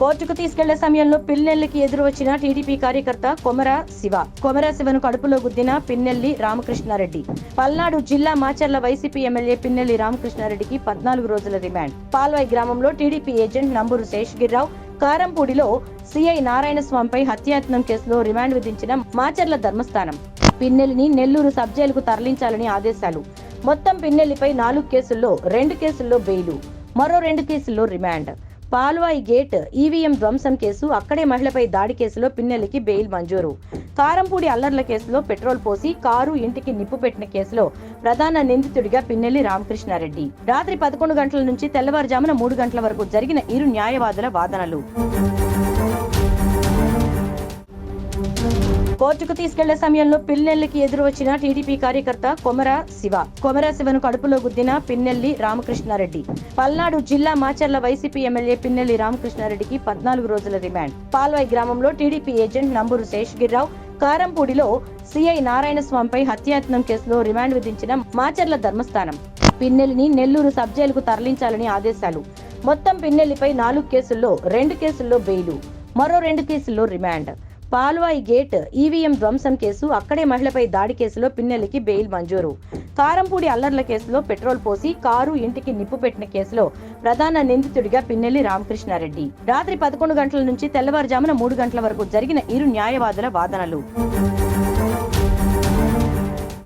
కోర్టుకు తీసుకెళ్ళే సమయంలో పిన్నెల్లికి ఎదురు వచ్చిన టీడీపీ కార్యకర్త కొమర శివ. కొమర శివను కడుపులో గుద్దిన పిన్నెల్లి రామకృష్ణారెడ్డి. పల్నాడు జిల్లా మాచర్ల వైసీపీ ఎమ్మెల్యే పిన్నెల్లి రామకృష్ణారెడ్డికి పద్నాలుగు రోజుల రిమాండ్. పాల్వాయి గ్రామంలో టీడీపీ ఏజెంట్ నంబూరు శేషగిరిరావు కారంపూడిలో సిఐ నారాయణస్వామిపై హత్యాయత్నం కేసులో రిమాండ్ విధించిన మాచర్ల ధర్మస్థానం. పిన్నెల్లిని నెల్లూరు సబ్ జైలుకు తరలించాలని ఆదేశాలు. మొత్తం పిన్నెల్లిపై నాలుగు కేసుల్లో రెండు కేసుల్లో బెయిలు మరో రెండు కేసుల్లో రిమాండ్. పాల్వాయి గేట్ ఈవీఎం ధ్వంసం కేసు అక్కడే మహిళపై దాడి కేసులో పిన్నెల్లికి బెయిల్ మంజూరు. కారంపూడి అల్లర్ల కేసులో పెట్రోల్ పోసి కారు ఇంటికి నిప్పు పెట్టిన కేసులో ప్రధాన నిందితుడిగా పిన్నెల్లి రామకృష్ణారెడ్డి. రాత్రి పదకొండు గంటల నుంచి తెల్లవారుజామున మూడు గంటల వరకు జరిగిన ఇరు న్యాయవాదుల వాదనలు. కోర్టుకు తీసుకెళ్ళే సమయంలో పిన్నెల్లికి ఎదురు వచ్చిన టీడీపీ కార్యకర్త కొమర శివ. కొమర శివను కడుపులో గుద్దిన పిన్నెల్లి రామకృష్ణారెడ్డి. పల్నాడు జిల్లా మాచర్ల వైసీపీ ఎమ్మెల్యే పిన్నెల్లి రామకృష్ణారెడ్డికి పద్నాలుగు రోజుల రిమాండ్. పాల్వాయి గ్రామంలో టీడీపీ ఏజెంట్ నంబూరు శేషగిరిరావు కారంపూడిలో సిఐ నారాయణస్వామిపై హత్యాయత్నం కేసులో రిమాండ్ విధించిన మాచర్ల ధర్మస్థానం. పిన్నెల్లిని నెల్లూరు సబ్ జైలుకు తరలించాలని ఆదేశాలు. మొత్తం పిన్నెల్లిపై నాలుగు కేసుల్లో రెండు కేసుల్లో బెయిలు మరో రెండు కేసుల్లో రిమాండ్. పాల్వాయి గేట్ ఈవీఎం ధ్వంసం కేసు అక్కడే మహిళపై దాడి కేసులో పిన్నెల్లికి బెయిల్ మంజూరు. కారంపూడి అల్లర్ల కేసులో పెట్రోల్ పోసి కారు ఇంటికి నిప్పు పెట్టిన కేసులో ప్రధాన నిందితుడిగా పిన్నెల్లి రామకృష్ణారెడ్డి. రాత్రి పదకొండు గంటల నుంచి తెల్లవారుజామున మూడు గంటల వరకు జరిగిన ఇరు న్యాయవాదుల వాదనలు.